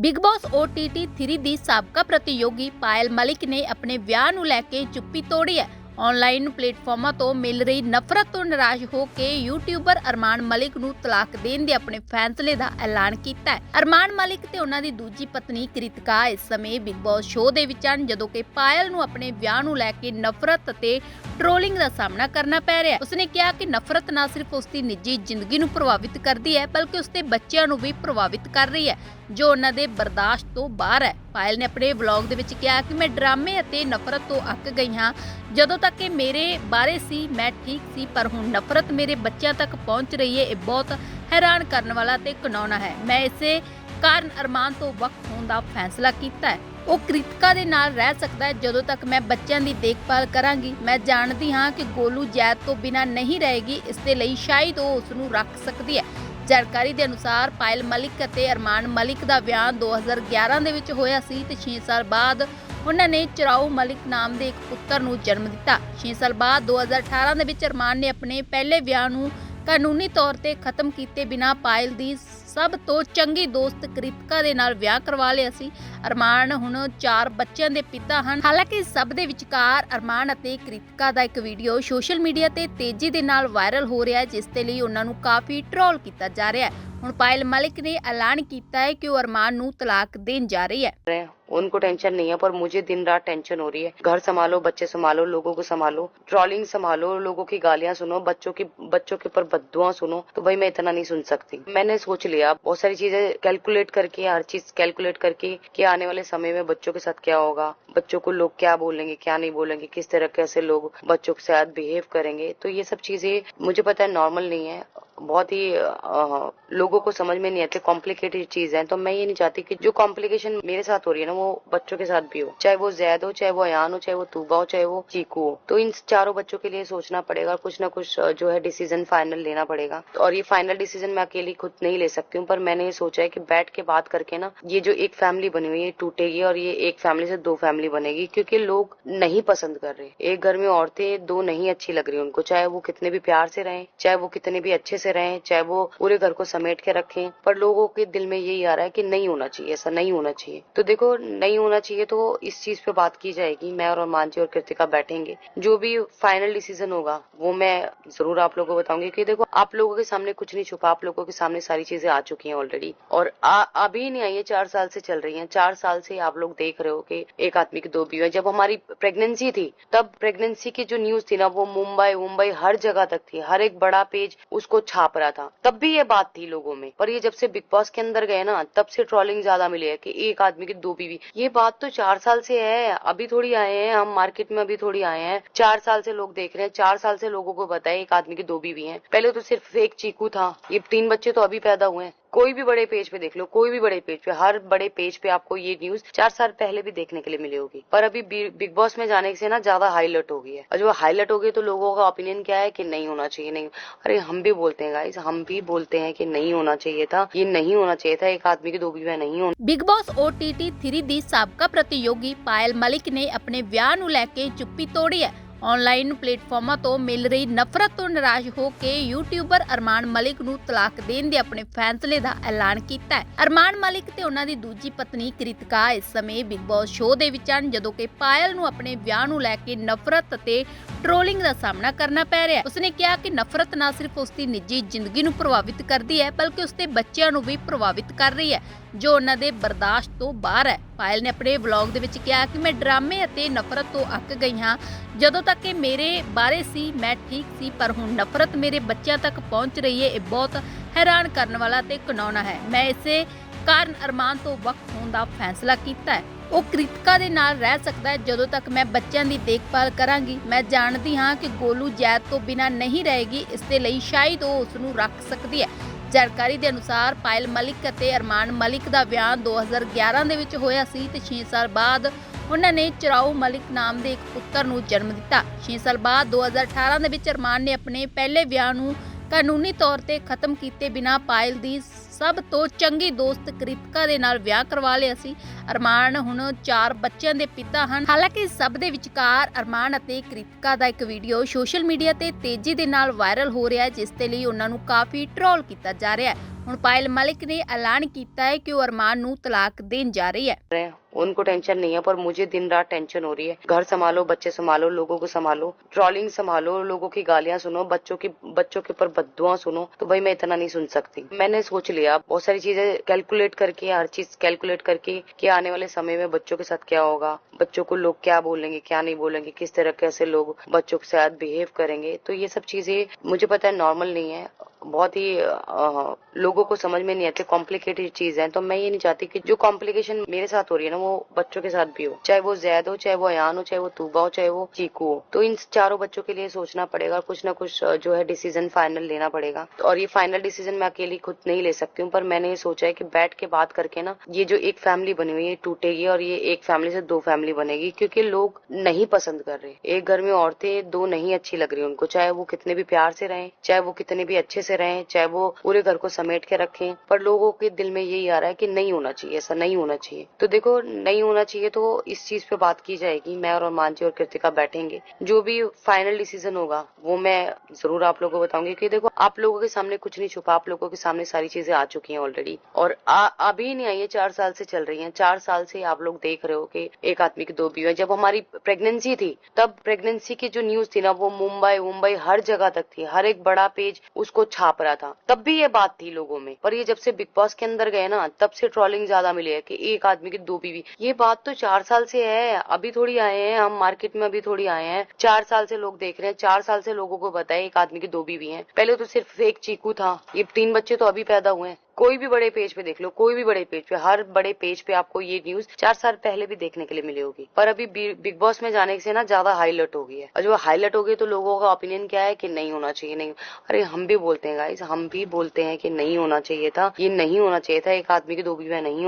Big ਬਾਸ OTT 3 ਦੀ ਸਾਬਕਾ ਪ੍ਰਤੀਯੋਗੀ ਪਾਇਲ ਮਲਿਕ ਨੇ ਆਪਣੇ ਵਿਆਹ ਨੂੰ ਲੈ ਕੇ ਚੁੱਪੀ ਤੋੜੀ ਹੈ। ਆਨਲਾਈਨ ਪਲੇਟਫਾਰਮਾਂ ਤੋਂ ਮਿਲ ਰਹੀ ਨਫ਼ਰਤ ਤੋਂ ਨਾਰਾਜ਼ ਹੋ ਕੇ ਯੂਟਿਊਬਰ ਅਰਮਾਨ ਮਲਿਕ ਨੂੰ ਤਲਾਕ ਦੇਣ ਦੇ ਆਪਣੇ ਫੈਸਲੇ ਦਾ ਐਲਾਨ ਕੀਤਾ ਹੈ। ਅਰਮਾਨ ਮਲਿਕ ਤੇ ਉਹਨਾਂ ਦੀ ਦੂਜੀ ਪਤਨੀ ਕ੍ਰਿਤਿਕਾ ਇਸ ਸਮੇਂ ਬਿਗ ਬਾਸ ਸ਼ੋਅ ਦੇ ਵਿੱਚ ਹਨ, ਜਦੋਂ ਕਿ ਪਾਇਲ ਨੂੰ ਆਪਣੇ ਵਿਆਹ ਨੂੰ ਲੈ ਕੇ ਨਫ਼ਰਤ ਅਤੇ ਟ੍ਰੋਲਿੰਗ ਦਾ ਸਾਹਮਣਾ ਕਰਨਾ ਪੈ ਰਿਹਾ ਹੈ। ਉਸਨੇ ਕਿਹਾ ਕਿ ਨਫ਼ਰਤ ਨਾ ਸਿਰਫ ਉਸਦੀ ਨਿੱਜੀ ਜ਼ਿੰਦਗੀ ਨੂੰ ਪ੍ਰਭਾਵਿਤ ਕਰਦੀ ਹੈ, ਬਲਕਿ ਉਸਦੇ ਬੱਚਿਆਂ ਨੂੰ ਵੀ ਪ੍ਰਭਾਵਿਤ ਕਰ ਰਹੀ ਹੈ, ਜੋ ਉਹਨਾਂ ਦੇ ਬਰਦਾਸ਼ਤ ਤੋਂ ਬਾਹਰ ਹੈ। ਪਾਇਲ ਨੇ ਆਪਣੇ ਵਲੌਗ ਦੇ ਵਿੱਚ ਕਿਹਾ ਕਿ ਮੈਂ ਡਰਾਮੇ ਅਤੇ ਨਫ਼ਰਤ ਤੋਂ ਅੱਕ ਗਈ ਹਾਂ। ਜਦੋਂ ਤੱਕ ਇਹ ਮੇਰੇ ਬਾਰੇ ਸੀ, ਮੈਂ ਠੀਕ ਸੀ, ਪਰ ਹੁਣ ਨਫ਼ਰਤ ਮੇਰੇ ਬੱਚਿਆਂ ਤੱਕ ਪਹੁੰਚ ਰਹੀ ਹੈ। ਇਹ ਬਹੁਤ ਹੈਰਾਨ ਕਰਨ ਵਾਲਾ ਤੇ ਘਿਨਾਉਣਾ ਹੈ। ਮੈਂ ਇਸੇ ਕਾਰਨ ਅਰਮਾਨ ਤੋਂ ਵਕਤ ਹੋਣ ਦਾ ਫੈਸਲਾ ਕੀਤਾ ਹੈ। ਉਹ ਕ੍ਰਿਤਿਕਾ ਦੇ ਨਾਲ ਰਹਿ ਸਕਦਾ ਹੈ। ਜਦੋਂ ਤੱਕ ਮੈਂ ਬੱਚਿਆਂ ਦੀ ਦੇਖਭਾਲ ਕਰਾਂਗੀ, ਮੈਂ ਜਾਣਦੀ ਹਾਂ ਕਿ ਗੋਲੂ ਜੈਦ ਤੋਂ ਬਿਨਾਂ ਨਹੀਂ ਰਹੇਗੀ। ਇਸ ਦੇ ਲਈ ਸ਼ਾਇਦ ਉਹ ਉਸ ਨੂੰ ਰੱਖ ਸਕਦੀ ਹੈ। ਜਾਣਕਾਰੀ ਦੇ ਅਨੁਸਾਰ ਪਾਇਲ ਮਲਿਕ ਅਤੇ ਅਰਮਾਨ ਮਲਿਕ ਦਾ ਵਿਆਹ 2011 ਦੇ ਵਿੱਚ ਹੋਇਆ ਸੀ ਤੇ 6 ਸਾਲ ਬਾਅਦ ਉਹਨਾਂ ਨੇ ਚਰਾਉ ਮਲਿਕ ਨਾਮ ਦੇ ਇੱਕ ਪੁੱਤਰ ਨੂੰ ਜਨਮ ਦਿੱਤਾ। 6 ਸਾਲ ਬਾਅਦ 2018 ਦੇ ਵਿੱਚ ਅਰਮਾਨ ਨੇ ਆਪਣੇ ਪਹਿਲੇ ਵਿਆਹ ਨੂੰ ਕਾਨੂੰਨੀ ਤੌਰ ਤੇ ਖਤਮ ਕੀਤੇ ਬਿਨਾਂ ਪਾਇਲ ਦੀ ਸਭ ਤੋਂ ਚੰਗੀ ਦੋਸਤ ਕ੍ਰਿਤਿਕਾ ਦੇ ਨਾਲ ਵਿਆਹ ਕਰਵਾ ਲਿਆ ਸੀ। ਅਰਮਾਨ ਹੁਣ ਚਾਰ ਬੱਚਿਆਂ ਦੇ ਪਿਤਾ ਹਨ। ਹਾਲਾਂਕਿ ਸਭ ਦੇ ਵਿਚਕਾਰ ਅਰਮਾਨ ਅਤੇ ਕ੍ਰਿਤਿਕਾ ਦਾ ਇੱਕ ਵੀਡੀਓ ਸੋਸ਼ਲ ਮੀਡੀਆ ਤੇ ਤੇਜ਼ੀ ਦੇ ਨਾਲ ਵਾਇਰਲ ਹੋ ਰਿਹਾ ਹੈ, ਜਿਸ ਦੇ ਲਈ ਉਹਨਾਂ ਨੂੰ ਕਾਫੀ ਟ੍ਰੋਲ ਕੀਤਾ ਜਾ ਰਿਹਾ ਹੈ। ਹੁਣ ਪਾਇਲ ਮਲਿਕ ਨੇ ਐਲਾਨ ਕੀਤਾ ਹੈ ਕਿ ਉਹ ਅਰਮਾਨ ਨੂੰ ਤਲਾਕ ਦੇਣ ਜਾ ਰਹੀ ਹੈ रहे हैं उनको टेंशन नहीं है पर मुझे दिन रात टेंशन हो रही है घर संभालो बच्चे संभालो लोगों को संभालो ट्रॉलिंग संभालो लोगों की गालियां सुनो बच्चों की बच्चों के ऊपर बदुआ सुनो तो भाई मैं इतना नहीं सुन सकती मैंने सोच लिया बहुत सारी चीजें कैलकुलेट करके हर चीज कैलकुलेट करके कि आने वाले समय में बच्चों के साथ क्या होगा बच्चों को लोग क्या बोलेंगे क्या नहीं बोलेंगे किस तरह कैसे लोग बच्चों के साथ बिहेव करेंगे तो ये सब चीजें मुझे पता है नॉर्मल नहीं है बहुत ही अ, लोगों को समझ में नहीं आती कॉम्प्लिकेटेड चीज़ है। तो मैं ये नहीं चाहती कि जो कॉम्प्लिकेशन मेरे साथ हो रही है ना वो बच्चों के साथ भी हो। चाहे वो जैद हो चाहे वो अयान हो चाहे वो तूबा हो चाहे वो चीकू हो। तो इन चारों बच्चों के लिए सोचना पड़ेगा कुछ ना कुछ जो है डिसीज़न फाइनल लेना पड़ेगा। और ये फाइनल डिसीज़न मैं अकेली खुद नहीं ले सकती हूँ पर मैंने ये सोचा है कि बैठ के बात करके ना ये जो एक फैमिली बनी हुई है टूटेगी और ये एक फैमिली से दो फैमिली बनेगी क्योंकि लोग नहीं पसंद कर रहे। एक घर में औरतें दो नहीं अच्छी लग रही उनको चाहे वो कितने भी प्यार से रहे चाहे वो कितने भी अच्छे से रहें चाहे वो पूरे घर को समेट के रखें पर लोगों के दिल में यही आ रहा है कि नहीं होना चाहिए ऐसा नहीं होना चाहिए। तो देखो नहीं होना चाहिए तो इस चीज़ पे बात की जाएगी मैं और अरमान जी और कृतिका बैठेंगे। जो भी फाइनल डिसीज़न होगा वो मैं ज़रूर आप लोगों को बताऊँगी कि देखो आप लोगों के सामने कुछ नहीं छुपा आप लोगों के सामने सारी चीज़ें आ चुकी हैं ऑलरेडी और आ, अभी नहीं आई है चार साल से चल रही हैं। चार साल से आप लोग देख रहे हो कि एक आदमी की दो बीवी हैं। जब हमारी प्रेगनेंसी थी तब प्रेगनेंसी की जो न्यूज़ थी ना वो मुंबई मुंबई हर जगह तक थी। हर एक बड़ा पेज उसको छाप रहा था। तब भी ये बात थी लोगों में। पर ये जब से बिग बॉस के अंदर गए ना, तब से ट्रोलिंग ज़्यादा मिली है कि एक आदमी की दो बीवी। ये बात तो चार साल से है। अभी थोड़ी आए हैं। हम मार्केट में अभी थोड़ी आए हैं। चार साल से लोग देख रहे हैं। चार साल से लोगों को बताया एक आदमी की दो बीवी है। पहले तो सिर्फ़ एक चीकू था। ये तीन बच्चे तो अभी पैदा हुए हैं। कोई भी बड़े पेज पे देख लो, कोई भी बड़े पेज पे, हर बड़े पेज पे आपको ये न्यूज़ चार साल पहले भी देखने के लिए मिली होगी। पर अभी बिग बॉस में जाने से ना ज़्यादा हाईलाइट हो गई है। और जो हाईलाइट हो गई तो लोगों का ओपिनियन क्या है कि नहीं होना चाहिए, नहीं। अरे हम भी बोलते हैं गाइस हम भी बोलते हैं कि नहीं होना चाहिए था, ये नहीं होना चाहिए था, एक आदमी की दो बीवा नहीं होना Bigg Boss O T T three दी सबका प्रतियोगी पायल मलिक ने अपने बयान उलैके चुप्पी तोड़ी है। ਆਨਲਾਈਨ ਪਲੇਟਫਾਰਮਾਂ ਤੋਂ ਮਿਲ ਰਹੀ ਨਫ਼ਰਤ ਤੋਂ ਨਿਰਾਸ਼ ਹੋ ਕੇ ਯੂਟਿਊਬਰ ਅਰਮਾਨ ਮਲਿਕ ਨੂੰ ਤਲਾਕ ਦੇਣ ਦੇ ਆਪਣੇ ਫੈਸਲੇ ਦਾ ਐਲਾਨ ਕੀਤਾ ਹੈ। ਅਰਮਾਨ ਮਲਿਕ ਤੇ ਉਹਨਾਂ ਦੀ ਦੂਜੀ ਪਤਨੀ ਕ੍ਰਿਤਿਕਾ ਇਸ ਸਮੇਂ ਬਿਗ ਬਾਸ ਸ਼ੋਅ ਦੇ ਵਿੱਚ ਹਨ, ਜਦੋਂ ਕਿ ਪਾਇਲ ਨੂੰ ਆਪਣੇ ਵਿਆਹ ਨੂੰ ਲੈ ਕੇ ਨਫ਼ਰਤ ਅਤੇ ਟ੍ਰੋਲਿੰਗ ਦਾ ਸਾਹਮਣਾ ਕਰਨਾ ਪੈ ਰਿਹਾ ਹੈ। ਉਸਨੇ ਕਿਹਾ ਕਿ ਨਫ਼ਰਤ ਨਾ ਸਿਰਫ ਉਸਦੀ ਨਿੱਜੀ ਜ਼ਿੰਦਗੀ ਨੂੰ ਪ੍ਰਭਾਵਿਤ ਕਰਦੀ ਹੈ, ਬਲਕਿ ਉਸਦੇ ਬੱਚਿਆਂ ਨੂੰ ਵੀ ਪ੍ਰਭਾਵਿਤ ਕਰ ਰਹੀ ਹੈ, ਜੋ ਉਹਨਾਂ ਦੇ ਬਰਦਾਸ਼ਤ ਤੋਂ ਬਾਹਰ ਹੈ। ਪਾਇਲ ਨੇ ਆਪਣੇ ਵਲੌਗ ਦੇ ਵਿੱਚ ਕਿਹਾ ਕਿ ਮੈਂ ਡਰਾਮੇ ਅਤੇ ਨਫ਼ਰਤ ਤੋਂ ਅੱਕ ਗਈ ਹਾਂ। ਜਦੋਂ ਤੱਕ ਇਹ ਮੇਰੇ ਬਾਰੇ ਸੀ, ਮੈਂ ਠੀਕ ਸੀ, ਪਰ ਹੁਣ ਨਫ਼ਰਤ ਮੇਰੇ ਬੱਚਿਆਂ ਤੱਕ ਪਹੁੰਚ ਰਹੀ ਹੈ। ਇਹ ਬਹੁਤ ਹੈਰਾਨ ਕਰਨ ਵਾਲਾ ਤੇ ਘਿਨਾਉਣਾ ਹੈ। ਮੈਂ ਇਸੇ ਕਾਰਨ ਅਰਮਾਨ ਤੋਂ ਵਕਤ ਹੋਣ ਦਾ ਫੈਸਲਾ ਕੀਤਾ ਹੈ। ਉਹ ਕ੍ਰਿਤਿਕਾ ਦੇ ਨਾਲ ਰਹਿ ਸਕਦਾ ਹੈ। ਜਦੋਂ ਤੱਕ ਮੈਂ ਬੱਚਿਆਂ ਦੀ ਦੇਖਭਾਲ ਕਰਾਂਗੀ, ਮੈਂ ਜਾਣਦੀ ਹਾਂ ਕਿ ਗੋਲੂ ਜੈਦ ਤੋਂ ਬਿਨਾਂ ਨਹੀਂ ਰਹੇਗੀ। ਇਸ ਦੇ ਲਈ ਸ਼ਾਇਦ ਉਹ ਉਸ ਨੂੰ ਰੱਖ ਸਕਦੀ ਹੈ। ਜਾਣਕਾਰੀ ਦੇ ਅਨੁਸਾਰ ਪਾਇਲ ਮਲਿਕ ਅਤੇ ਅਰਮਾਨ ਮਲਿਕ ਦਾ ਵਿਆਹ 2011 ਦੇ ਵਿੱਚ ਹੋਇਆ ਸੀ ਤੇ 6 ਸਾਲ ਬਾਅਦ ਉਹਨਾਂ ਨੇ ਚਰਾਉ ਮਲਿਕ ਨਾਮ ਦੇ ਇੱਕ ਪੁੱਤਰ ਨੂੰ ਜਨਮ ਦਿੱਤਾ। 6 ਸਾਲ ਬਾਅਦ 2018 ਦੇ ਵਿੱਚ ਅਰਮਾਨ ਨੇ ਆਪਣੇ ਪਹਿਲੇ ਵਿਆਹ ਨੂੰ ਕਾਨੂੰਨੀ ਤੌਰ ਤੇ ਖਤਮ ਕੀਤੇ ਬਿਨਾਂ ਪਾਇਲ ਦੀ ਸਭ ਤੋਂ ਚੰਗੀ ਦੋਸਤ ਕ੍ਰਿਤਿਕਾ ਦੇ ਨਾਲ ਵਿਆਹ ਕਰਵਾ ਲਿਆ ਸੀ ਅਰਮਾਨ ਹੁਣ ਚਾਰ ਬੱਚਿਆਂ ਦੇ ਪਿਤਾ ਹਨ ਹਾਲਾਂਕਿ ਸਭ ਦੇ ਵਿਚਕਾਰ ਅਰਮਾਨ ਅਤੇ ਕ੍ਰਿਤਿਕਾ ਦਾ ਇੱਕ ਵੀਡੀਓ ਸੋਸ਼ਲ ਮੀਡੀਆ ਤੇ ਤੇਜ਼ੀ ਦੇ ਨਾਲ ਵਾਇਰਲ ਹੋ ਰਿਹਾ ਹੈ ਜਿਸ ਦੇ ਲਈ ਉਹਨਾਂ ਨੂੰ ਕਾਫੀ ਟ੍ਰੋਲ ਕੀਤਾ ਜਾ ਰਿਹਾ ਹੈ ਹੁਣ ਪਾਇਲ ਮਲਿਕ ਨੇ ਐਲਾਨ ਕੀਤਾ ਹੈ ਕਿ ਉਹ ਅਰਮਾਨ ਨੂੰ ਤਲਾਕ ਦੇਣ ਜਾ ਰਹੀ ਹੈ रहे हैं उनको टेंशन नहीं है पर मुझे दिन रात टेंशन हो रही है घर संभालो बच्चे संभालो लोगों को संभालो ट्रॉलिंग संभालो लोगों की गालियां सुनो बच्चों की बच्चों के ऊपर बदुआ सुनो तो भाई मैं इतना नहीं सुन सकती मैंने सोच लिया बहुत सारी चीज़ें कैलकुलेट करके, हर चीज़ कैलकुलेट करके कि आने वाले समय में बच्चों के साथ क्या होगा, बच्चों को लोग क्या बोलेंगे, क्या नहीं बोलेंगे, किस तरह कैसे लोग बच्चों के साथ बिहेव करेंगे। तो ये सब चीज़ें मुझे पता है नॉर्मल नहीं है। बहुत ही अ, लोगों को समझ में नहीं आती कॉम्प्लिकेटेड चीज़ है। तो मैं ये नहीं चाहती कि जो कॉम्प्लिकेशन मेरे साथ हो रही है ना वो बच्चों के साथ भी हो। चाहे वो जैद हो चाहे वो अयान हो चाहे वो तूबा हो चाहे वो चीकू हो। तो इन चारों बच्चों के लिए सोचना पड़ेगा कुछ ना कुछ जो है डिसीज़न फाइनल लेना पड़ेगा। और ये फाइनल डिसीज़न मैं अकेली खुद नहीं ले सकती हूँ पर मैंने ये सोचा है कि बैठ के बात करके ना ये जो एक फैमिली बनी हुई है टूटेगी और ये एक फैमिली से दो फैमिली बनेगी क्योंकि लोग नहीं पसंद कर रहे। एक घर में औरतें दो नहीं अच्छी लग रही उनको चाहे वो कितने भी प्यार से रहे चाहे वो कितने भी अच्छे से रहें चाहे वो पूरे घर को समेट के रखें, पर लोगों के दिल में यही आ रहा है कि नहीं होना चाहिए, ऐसा नहीं होना चाहिए। तो देखो, नहीं होना चाहिए तो इस चीज़ पे बात की जाएगी, मैं और अरमान जी और कृतिका बैठेंगे। जो भी फाइनल डिसीज़न होगा, वो मैं ज़रूर आप लोगों को बताऊँगी कि देखो, आप लोगों के सामने कुछ नहीं छुपा, आप लोगों के सामने सारी चीज़ें आ चुकी हैं ऑलरेडी और अभी नहीं आई है, चार साल से चल रही हैं। चार साल से आप लोग देख रहे हो कि एक आदमी की दो बीवी जब हमारी प्रेगनेंसी थी, तब प्रेगनेंसी की जो न्यूज़ थी ना, वो मुंबई मुंबई हर जगह तक थी। हर एक बड़ा पेज उसको छाप रहा था। तब भी ये बात थी लोगों में। पर ये जब से बिग बॉस के अंदर गए ना, तब से ट्रॉलिंग ज़्यादा मिली है कि एक आदमी की दो बीवी। ये बात तो चार साल से है। अभी थोड़ी आए हैं, हम मार्केट में अभी थोड़ी आए हैं। चार साल से लोग देख रहे हैं, चार साल से लोगों को है एक आदमी की दो बीवी है। पहले तो सिर्फ़ एक चीकू था। ये तीन बच्चे तो अभी पैदा हुए हैं। कोई भी बड़े पेज पे देख लो, कोई भी बड़े पेज पे, हर बड़े पेज पे आपको ये न्यूज़ चार साल पहले भी देखने के लिए मिली होगी। पर अभी बिग बॉस में जाने से ना ज़्यादा हाईलाइट हो गई है। और जो हाईलाइट हो गई तो लोगों का ओपिनियन क्या है की नहीं होना चाहिए, नहीं। अरे हम भी बोलते हैं गाइस हम भी बोलते हैं की नहीं होना चाहिए था, ये नहीं होना चाहिए था, एक आदमी की दो बीवा नहीं